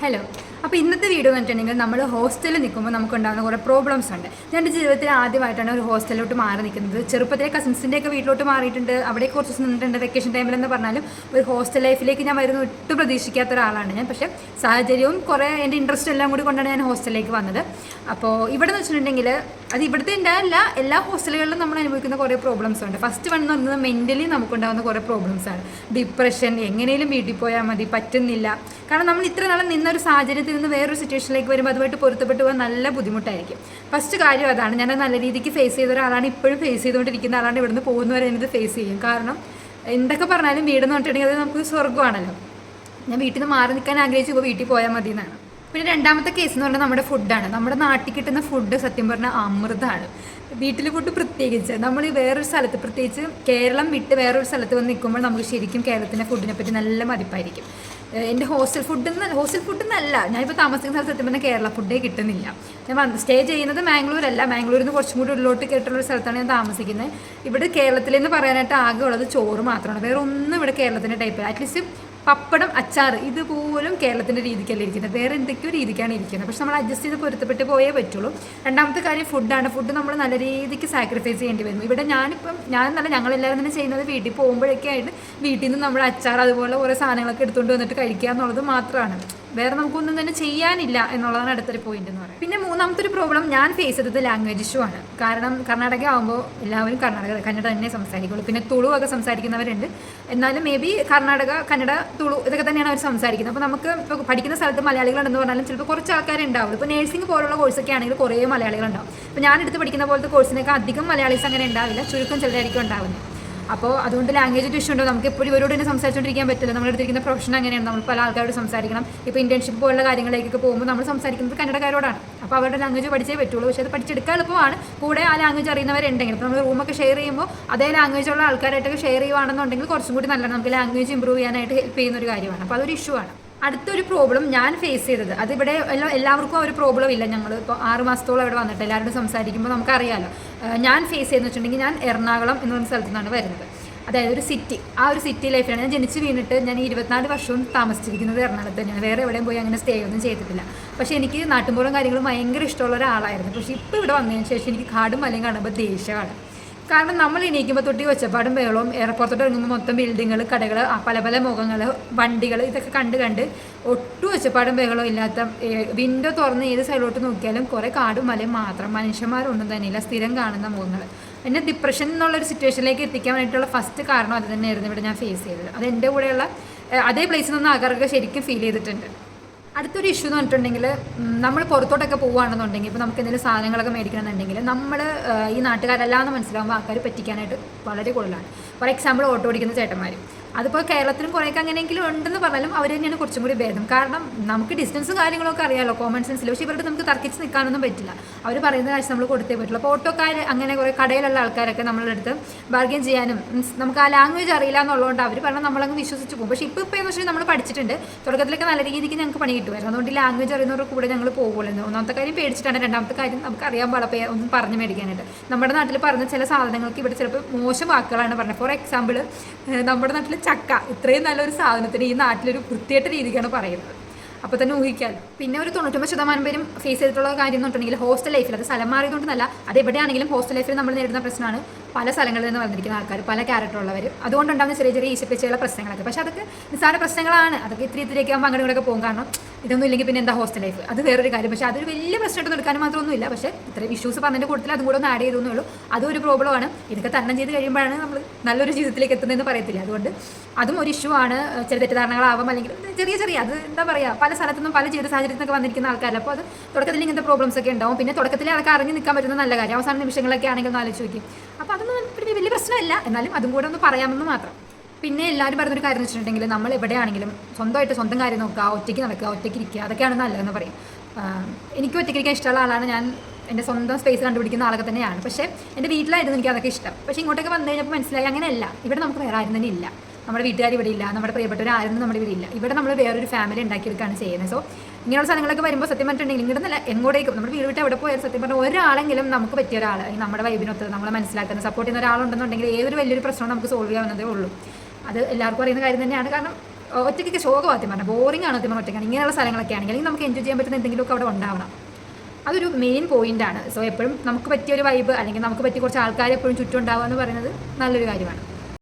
Hello അപ്പോൾ ഇന്നത്തെ video കണ്ടിട്ടുണ്ടെങ്കിൽ നമ്മൾ ഹോസ്റ്റലിൽ നിൽക്കുമ്പോൾ നമുക്കുണ്ടാകുന്ന കുറേ പ്രോബ്ലംസ് ഉണ്ട്. ഞാൻ എന്റെ ജീവിതത്തിൽ ആദ്യമായിട്ടാണ് ഒരു ഹോസ്റ്റലിലോട്ട് മാറി നിൽക്കുന്നത്. ചെറുപ്പത്തിലെ കസിൻസിന്റെയൊക്കെ വീട്ടിലോട്ട് മാറിയിട്ടുണ്ട്. അവിടെ കുറച്ച് ദിവസം നിന്നിട്ടുണ്ട് വെക്കേഷൻ ടൈമിലെന്ന് പറഞ്ഞാലും ഒരു ഹോസ്റ്റൽ ലൈഫിലേക്ക് ഞാൻ വരുന്ന ഒട്ടും പ്രതീക്ഷിക്കാത്ത ഒരാളാണ് ഞാൻ. പക്ഷേ സാഹചര്യവും കുറേ എന്റെ ഇൻട്രസ്റ്റ് എല്ലാം കൂടി കൊണ്ടാണ് ഞാൻ ഹോസ്റ്റലിലേക്ക് വന്നത്. അപ്പോൾ ഇവിടെ എന്ന് വെച്ചിട്ടുണ്ടെങ്കിൽ അത് ഇവിടുത്തെ ഉണ്ടാവില്ല എല്ലാ ഹോസ്റ്റലുകളിലും നമ്മൾ അനുഭവിക്കുന്ന കുറേ പ്രോബ്ലംസ് ഉണ്ട്. ഫസ്റ്റ് വൺ എന്ന് പറയുന്നത് മെന്റലി നമുക്കുണ്ടാകുന്ന കുറേ പ്രോബ്ലംസ് ആണ്. ഡിപ്രഷൻ എങ്ങനെയും വീട്ടിൽ പോയാൽ മതി പറ്റുന്നില്ല. കാരണം നമ്മൾ ഇത്ര നാളെ നിന്നൊരു സാഹചര്യത്തിൽ നിന്ന് വേറൊരു സിറ്റുവേഷനിലേക്ക് വരുമ്പോൾ അതുമായിട്ട് പൊരുത്തപ്പെട്ട് പോകാൻ നല്ല ബുദ്ധിമുട്ടായിരിക്കും. ഫസ്റ്റ് കാര്യം അതാണ് ഞാൻ നല്ല രീതിക്ക് ഫേസ് ചെയ്ത ഒരാളാണ് ഇപ്പോഴും ഫേസ് ചെയ്തുകൊണ്ടിരിക്കുന്ന ആളാണ് ഇവിടുന്ന് പോകുന്നവരെ ഇത് ഫേസ് ചെയ്യും. കാരണം എന്തൊക്കെ പറഞ്ഞാലും വീടെന്ന് പറഞ്ഞിട്ടുണ്ടെങ്കിൽ അത് നമുക്ക് സ്വർഗമാണല്ലോ. ഞാൻ വീട്ടിൽ നിന്ന് മാറി നിൽക്കാൻ ആഗ്രഹിച്ചു ഇപ്പോൾ വീട്ടിൽ പോയാൽ മതി എന്നാണ് പിന്നെ രണ്ടാമത്തെ കേസ് എന്ന് പറഞ്ഞാൽ നമ്മുടെ ഫുഡാണ് നമ്മുടെ നാട്ടിൽ കിട്ടുന്ന ഫുഡ് സത്യം പറഞ്ഞാൽ അമൃതമാണ് വീട്ടിലെ ഫുഡ് പ്രത്യേകിച്ച് നമ്മൾ ഈ വേറൊരു സ്ഥലത്ത് പ്രത്യേകിച്ച് കേരളം വിട്ട് വേറൊരു സ്ഥലത്ത് വന്ന് നിൽക്കുമ്പോൾ നമുക്ക് ശരിക്കും കേരളത്തിന്റെ ഫുഡിനെ പറ്റി നല്ല മതിപ്പായിരിക്കും. എന്റെ ഹോസ്റ്റൽ ഫുഡ് ഹോസ്റ്റൽ ഫുഡ് എന്നല്ല ഞാനിപ്പോൾ താമസിക്കുന്ന സ്ഥലത്ത് പറഞ്ഞാൽ കേരള ഫുഡേ കിട്ടുന്നില്ല. ഞാൻ വന്ന് സ്റ്റേ ചെയ്യുന്നത് മാംഗ്ലൂരല്ല. മാംഗ്ലൂരിൽ നിന്ന് കുറച്ചും കൂടി ഉള്ളിലോട്ട് കേട്ടുള്ള ഒരു സ്ഥലത്താണ് ഞാൻ താമസിക്കുന്നത്. ഇവിടെ കേരളത്തിലെന്ന് പറയാനായിട്ട് ആകെ ഉള്ളത് ചോറ് മാത്രമാണ്. വേറെ ഒന്നും ഇവിടെ കേരളത്തിന്റെ ടൈപ്പ് അറ്റ്ലീസ്റ്റ് പപ്പടം അച്ചാർ ഇതുപോലും കേരളത്തിന്റെ രീതിക്കല്ല ഇരിക്കുന്നത്. വേറെ എന്തൊക്കെയോ രീതിക്കാണ് ഇരിക്കുന്നത്. പക്ഷെ നമ്മൾ അഡ്ജസ്റ്റ് ചെയ്ത് പൊരുത്തപ്പെട്ട് പോയേ പറ്റുള്ളൂ. രണ്ടാമത്തെ കാര്യം ഫുഡാണ് ഫുഡ് നമ്മൾ നല്ല രീതിക്ക് സാക്രിഫൈസ് ചെയ്യേണ്ടി വരും ഇവിടെ ഞാനിപ്പം ഞാൻ നല്ല ഞങ്ങളെല്ലാവരും തന്നെ ചെയ്യുന്നത് വീട്ടിൽ പോകുമ്പോഴൊക്കെ ആയിട്ട് വീട്ടിൽ നിന്ന് നമ്മൾ അച്ചാർ അതുപോലെ കുറേ സാധനങ്ങളൊക്കെ എടുത്തുകൊണ്ട് വന്നിട്ട് കഴിക്കുക എന്നുള്ളത് മാത്രമാണ്. വേറെ നമുക്കൊന്നും തന്നെ ചെയ്യാനില്ല എന്നുള്ളതാണ് അടുത്തൊരു പോയിന്റ് എന്ന് പറയുന്നത്. പിന്നെ മൂന്നാമത്തെ ഒരു പ്രോബ്ലം ഞാൻ ഫേസ് ചെയ്തത് ലാംഗ്വേജ് ഇഷ്യൂ ആണ്. കാരണം കർണാടക ആകുമ്പോൾ എല്ലാവരും കർണാടക കന്നഡ തന്നെ സംസാരിക്കുള്ളൂ. പിന്നെ തുളു ഒക്കെ സംസാരിക്കുന്നവരുണ്ട്. എന്നാലും മേ ബി കർണാടക കന്നഡ തുളു ഇതൊക്കെ തന്നെയാണ് അവർ സംസാരിക്കുന്നത്. അപ്പോൾ നമുക്ക് ഇപ്പോൾ പഠിക്കുന്ന സ്ഥലത്ത് മലയാളികളുണ്ടെന്ന് പറഞ്ഞാലും ചിലപ്പോൾ കുറച്ച് ആൾക്കാരുണ്ടാവുള്ളൂ. ഇപ്പോൾ നേഴ്സിംഗ് പോലുള്ള കോഴ്സൊക്കെ ആണെങ്കിൽ കുറേ മലയാളികളുണ്ടാവും. ഇപ്പോൾ ഞാൻ എടുത്ത് പഠിക്കുന്ന പോലത്തെ കോഴ്സിനൊക്കെ അധികം മലയാളീസ് അങ്ങനെ ഉണ്ടാവില്ല. ചുരുക്കം ചിലരായിരിക്കും ഉണ്ടാവുന്നത് അപ്പോൾ അതുകൊണ്ട് ലാംഗ്വേജ് ഇഷ്യൂ ഉണ്ടോ? നമുക്ക് എപ്പോഴും ഇവരോട് തന്നെ സംസാരിച്ചുകൊണ്ടിരിക്കാൻ പറ്റില്ല. നമ്മൾ എടുത്തിരിക്കുന്ന പ്രൊഫഷൻ അങ്ങനെയാണ്. നമ്മൾ പല ആൾക്കാരോട് സംസാരിക്കണം. ഇപ്പോൾ ഇന്റേൺഷിപ്പ് പോലുള്ള കാര്യങ്ങളിലേക്കൊക്കെ പോകുമ്പോൾ നമ്മൾ സംസാരിക്കുന്നത് കന്നഡക്കാരോടാണ്. അപ്പോൾ അവരുടെ ലാംഗ്വേജ് പഠിച്ചേ പറ്റുള്ളൂ. പക്ഷേ അത് പഠിച്ചെടുക്കാൻ എളുപ്പമാണ്. കൂടെ ആ ലാംഗ്വേജ് അറിയുന്നവരുണ്ടെങ്കിൽ. ഇപ്പോൾ നമ്മൾ റൂമൊക്കെ ഷെയർ ചെയ്യുമ്പോൾ അതേ ലാംഗ്വേജ് ഉള്ള ആൾക്കാരായിട്ടൊക്കെ ഷെയർ ചെയ്യുവാണെന്നുണ്ടെങ്കിൽ കുറച്ചും കൂടി നല്ലതാണ്. നമുക്ക് ലാംഗ്വേജ് ഇമ്പ്രൂവ് ചെയ്യാനായിട്ട് ഹെൽപ്പ് ചെയ്യുന്ന ഒരു കാര്യമാണ്. അപ്പോൾ അതൊരു ഇഷ്യൂ ആണ്. അടുത്തൊരു പ്രോബ്ലം ഞാൻ ഫേസ് ചെയ്തത്. അതിവിടെ എല്ലാ എല്ലാവർക്കും ആ ഒരു പ്രോബ്ലം ഇല്ല. ഞങ്ങൾ ഇപ്പോൾ ആറ് മാസത്തോളം ഇവിടെ വന്നിട്ട് എല്ലാവരോടും സംസാരിക്കുമ്പോൾ നമുക്കറിയാലോ. ഞാൻ ഫേസ് ചെയ്തെന്ന് വെച്ചിട്ടുണ്ടെങ്കിൽ ഞാൻ എറണാകുളം എന്ന് പറഞ്ഞ സ്ഥലത്തു നിന്നാണ് വരുന്നത്. അതായത് ഒരു സിറ്റി ആ ഒരു സിറ്റി ലൈഫിലാണ് ഞാൻ ജനിച്ച് വീണിട്ട് ഞാൻ ഇരുപത്തിനാല് വർഷവും താമസിച്ചിരിക്കുന്നത് എറണാകുളത്ത് തന്നെയാണ്. വേറെ എവിടെയും പോയി അങ്ങനെ സ്റ്റേ ഒന്നും ചെയ്തിട്ടില്ല. പക്ഷേ എനിക്ക് നാട്ടുമ്പോഴും കാര്യങ്ങളും ഭയങ്കര ഇഷ്ടമുള്ള ഒരാളായിരുന്നു. പക്ഷേ ഇപ്പോൾ ഇവിടെ വന്നതിന് ശേഷം എനിക്ക് കാടും മലയും കാണുമ്പോൾ ദേഷ്യമാണ് കാരണം നമ്മൾ എണീക്കുമ്പോൾ തൊട്ടി ഒച്ചപ്പാടും ബഹളവും എയർപോർത്തോട്ട് ഇറങ്ങുമ്പോൾ മൊത്തം ബിൽഡിങ്ങുകൾ കടകൾ പല പല മുഖങ്ങൾ വണ്ടികൾ ഇതൊക്കെ കണ്ട് കണ്ട് ഒട്ടും ഒച്ചപ്പാടും ബഹളവും ഇല്ലാത്ത വിൻഡോ തുറന്ന് ഏത് സൈഡിലോട്ട് നോക്കിയാലും കുറേ കാടും മലയും മാത്രം മനുഷ്യന്മാരൊന്നും തന്നെയില്ല സ്ഥിരം കാണുന്ന മുഖങ്ങൾ എന്നെ ഡിപ്രഷൻ എന്നുള്ള ഒരു സിറ്റുവേഷനിലേക്ക് എത്തിക്കാൻ വേണ്ടിയിട്ടുള്ള ഫസ്റ്റ് കാരണം അത് തന്നെയായിരുന്നു ഇവിടെ ഞാൻ ഫേസ് ചെയ്തത്. അത് എന്റെ കൂടെയുള്ള അതേ പ്ലേസിൽ നിന്ന് ആൾക്കാർക്ക് ശരിക്കും ഫീൽ ചെയ്തിട്ടുണ്ട്. അടുത്തൊരു ഇഷ്യൂ എന്ന് പറഞ്ഞിട്ടുണ്ടെങ്കിൽ നമ്മൾ പുറത്തോട്ടൊക്കെ പോവുകയാണെന്നുണ്ടെങ്കിൽ ഇപ്പോൾ നമുക്ക് എന്തെങ്കിലും സാധനങ്ങളൊക്കെ മേടിക്കണമെന്നുണ്ടെങ്കിൽ നമ്മൾ ഈ നാട്ടുകാരല്ലാന്ന് മനസ്സിലാകുമ്പോൾ ആൾക്കാർ പറ്റിക്കാനായിട്ട് വളരെ കൂടുതലാണ്. ഫോർ എക്സാമ്പിൾ ഓട്ടോ ഓടിക്കുന്ന ചേട്ടന്മാർ അതിപ്പോൾ കേരളത്തിലും കുറേയൊക്കെ അങ്ങനെയെങ്കിലും ഉണ്ടെന്ന് പറഞ്ഞാലും അവർ തന്നെയാണ് കുറച്ചും കൂടി ഭേദം. കാരണം നമുക്ക് ഡിസ്റ്റൻസും കാര്യങ്ങളൊക്കെ അറിയാമല്ലോ കോമൺ സെൻസിൽ പക്ഷേ ഇവരുടെ നമുക്ക് തർക്കിച്ച് നിൽക്കാനൊന്നും പറ്റില്ല. അവർ പറയുന്ന കാര്യം നമ്മൾ കൊടുത്തേ പറ്റുള്ളൂ. അപ്പോൾ ഓട്ടോക്കാർ അങ്ങനെ കുറേ കടയിലുള്ള ആൾക്കാരൊക്കെ നമ്മളുടെ അടുത്ത് ബാർഗെയിൻ ചെയ്യാനും മീൻസ് നമുക്ക് ആ ലാംഗ്വേജ് അറിയില്ല എന്നുള്ളതുകൊണ്ട് അവർ പറഞ്ഞാൽ നമ്മളങ്ങ് വിശ്വസിച്ച് പോകും. പക്ഷേ ഇപ്പോൾ ഇപ്പോൾ എന്ന് വെച്ചാൽ നമ്മൾ പഠിച്ചിട്ടുണ്ട്. തുടക്കത്തിലൊക്കെ നല്ല രീതിക്ക് ഞങ്ങൾക്ക് പണി കിട്ടുമായിരുന്നു. അതുകൊണ്ട് ലാംഗ്വേജ് അറിയുന്നവരുടെ കൂടെ ഞങ്ങൾ പോകുള്ളൂ ഒന്നാമത്തെ കാര്യം പേടിച്ചിട്ടാണ്. രണ്ടാമത്തെ കാര്യം നമുക്ക് അറിയാൻ പാടപ്പേ ഒന്നും പറഞ്ഞു മേടിക്കാനായിട്ട്. നമ്മുടെ നാട്ടിൽ പറഞ്ഞ ചില സാധനങ്ങൾക്ക് ഇവിടെ ചിലപ്പോൾ മോശം വാക്കുകളാണ് പറഞ്ഞത്. ഫോർ എക്സാമ്പിൾ നമ്മുടെ നാട്ടിൽ ചക്ക. ഇത്രയും നല്ലൊരു സാധനത്തിന് ഈ നാട്ടിലൊരു വൃത്തിയായിട്ട രീതിക്കാണ് പറയുന്നത്. അപ്പോൾ തന്നെ ഊഹിക്കാമല്ലോ പിന്നെ ഒരു തൊണ്ണൂറ്റൊമ്പത് ശതമാനം പേരും ഫേസ് ചെയ്തിട്ടുള്ള കാര്യം എന്ന് പറഞ്ഞിട്ടുണ്ടെങ്കിൽ ഹോസ്റ്റൽ ലൈഫിൽ അത് സ്ഥലം മാറിയതുകൊണ്ടല്ല അത് എവിടെയാണെങ്കിലും ഹോസ്റ്റൽ ലൈഫിൽ നമ്മൾ നേരിടുന്ന പ്രശ്നമാണ് പല സ്ഥലങ്ങളിൽ നിന്ന് വന്നിരിക്കുന്ന ആൾക്കാർ പല ക്യാരക്ടറുള്ളവർ അതുകൊണ്ടുണ്ടാകുന്ന ചെറിയ ചെറിയ ഈശപ്പിച്ചുള്ള പ്രശ്നങ്ങളൊക്കെ. പക്ഷേ അതൊക്കെ നിസ്സാര പ്രശ്നങ്ങളാണ്. അതൊക്കെ ഇത്തിരി ഇത്തിരിയൊക്കെ ആകുമ്പോൾ അങ്ങനെ ഇങ്ങോട്ടൊക്കെ പോകും. കാരണം ഇതൊന്നും ഇല്ലെങ്കിൽ പിന്നെ എന്താ ഹോസ്റ്റൽ ലൈഫ് അത് വേറൊരു കാര്യം. പക്ഷേ അതൊരു വലിയ പ്രശ്നമായിട്ട് എടുക്കാൻ മാത്രമൊന്നുമില്ല. പക്ഷേ ഇത്രയും ഇഷ്യൂസ് പറഞ്ഞതിന്റെ കൂട്ടത്തിൽ അതും കൂടെ ഒന്ന് ആഡ് ചെയ്തു ഉള്ളൂ. അതൊരു പ്രോബ്ലമാണ് ഇതൊക്കെ തരണം ചെയ്ത് കഴിയുമ്പോഴാണ് നമ്മൾ നല്ലൊരു ജീവിതത്തിലേക്ക് എത്തുന്നതെന്ന് പറയത്തില്ല. അതുകൊണ്ട് അതും ഒരു ഇഷ്യൂ ആണ്. ചില തെറ്റിദ്ധാരണകളാവാം. അല്ലെങ്കിൽ ചെറിയ ചെറിയ അത് എന്താ പറയുക പല സ്ഥലത്തുനിന്നും പല ജീവിത സാഹചര്യത്തിൽ നിന്നൊക്കെ വന്നിരിക്കുന്ന ആൾക്കാരല്ല. അപ്പോൾ അത് തുടക്കത്തിൽ ഇങ്ങനത്തെ പ്രോബ്ലംസ് ഒക്കെ ഉണ്ടാവും. പിന്നെ തുടക്കത്തിൽ അതൊക്കെ അറിഞ്ഞ് നിൽക്കാൻ പറ്റുന്ന നല്ല കാര്യം. അവസാന നിമിഷങ്ങളൊക്കെ ആണെങ്കിൽ ഒന്ന് ആലോചിച്ച് നോക്കി. അപ്പോൾ അതൊന്നും വലിയ പ്രശ്നമല്ല. എന്നാലും അതും കൂടെ ഒന്ന് പറയാമെന്ന് മാത്രം. പിന്നെ എല്ലാവരും പറഞ്ഞൊരു കാര്യം എന്ന് വെച്ചിട്ടുണ്ടെങ്കിൽ നമ്മൾ എവിടെയാണെങ്കിലും സ്വന്തമായിട്ട് സ്വന്തം കാര്യം നോക്കുക ഒറ്റയ്ക്ക് നടക്കുക ഒറ്റയ്ക്ക് ഇരിക്കുക അതൊക്കെയാണ് നല്ലതെന്ന് പറയും. എനിക്ക് ഒറ്റയ്ക്ക് ഇരിക്കാൻ ഇഷ്ടമുള്ള ആളാണ് ഞാൻ എന്റെ സ്വന്തം സ്പേസ് കണ്ടുപിടിക്കുന്ന ആളൊക്കെ തന്നെയാണ്. പക്ഷേ എന്റെ വീട്ടിലായിരുന്നു എനിക്ക് അതൊക്കെ ഇഷ്ടം. പക്ഷേ ഇങ്ങോട്ടൊക്കെ വന്നു കഴിഞ്ഞപ്പോൾ മനസ്സിലായി അങ്ങനെയല്ല. ഇവിടെ നമുക്ക് വേറെ ആരും തന്നെ ഇല്ല. നമ്മുടെ വീട്ടുകാർ ഇവിടെ ഇല്ല നമ്മുടെ പ്രിയപ്പെട്ടവർ ആരും നമ്മുടെ ഇവിടെ ഇല്ല. ഇവിടെ നമ്മൾ വേറൊരു ഫാമിലി ഉണ്ടാക്കിയെടുക്കുകയാണ് ചെയ്യുന്നത്. സോ ഇങ്ങനെയുള്ള സ്ഥലങ്ങളൊക്കെ വരുമ്പോൾ സത്യം പറഞ്ഞിട്ടുണ്ടെങ്കിൽ ഇങ്ങോട്ട് നല്ല എങ്ങോട്ടേക്കും. നമ്മുടെ വീട് വിട്ട് എവിടെ പോയാൽ സത്യം പറഞ്ഞാൽ ഒരാളെങ്കിലും നമുക്ക് പറ്റിയ ഒരാൾ നമ്മുടെ വൈബിനൊത്ത് നമ്മളെ മനസ്സിലാക്കുന്ന സപ്പോർട്ട് ചെയ്യുന്ന ഒരാളുണ്ടെന്നുണ്ടെങ്കിൽ ഏതൊരു വലിയൊരു പ്രശ്നവും നമുക്ക് സോൾവ് ചെയ്യാവുന്നതേ ഉള്ളൂ. അത് എല്ലാവർക്കും അറിയുന്ന കാര്യം തന്നെയാണ്. കാരണം ഒറ്റയ്ക്ക് ശോകം ആദ്യം പറഞ്ഞാൽ ബോറിംഗ് ആണ് ആദ്യം ഒറ്റയ്ക്ക് ഇങ്ങനെയുള്ള സ്ഥലങ്ങളൊക്കെ ആണെങ്കിൽ നമുക്ക് എൻജോയ് ചെയ്യാൻ പറ്റുന്ന എന്തെങ്കിലുമൊക്കെ അവിടെ ഉണ്ടാവണം. അതൊരു മെയിൻ പോയിന്റ് ആണ്. സോ എപ്പോഴും നമുക്ക് പറ്റിയ ഒരു വൈബ് അല്ലെങ്കിൽ നമുക്ക് പറ്റിയ കുറച്ച് ആൾക്കാർ എപ്പോഴും ചുറ്റും ഉണ്ടാവുക എന്ന് പറയുന്നത് നല്ലൊരു കാര്യമാണ്.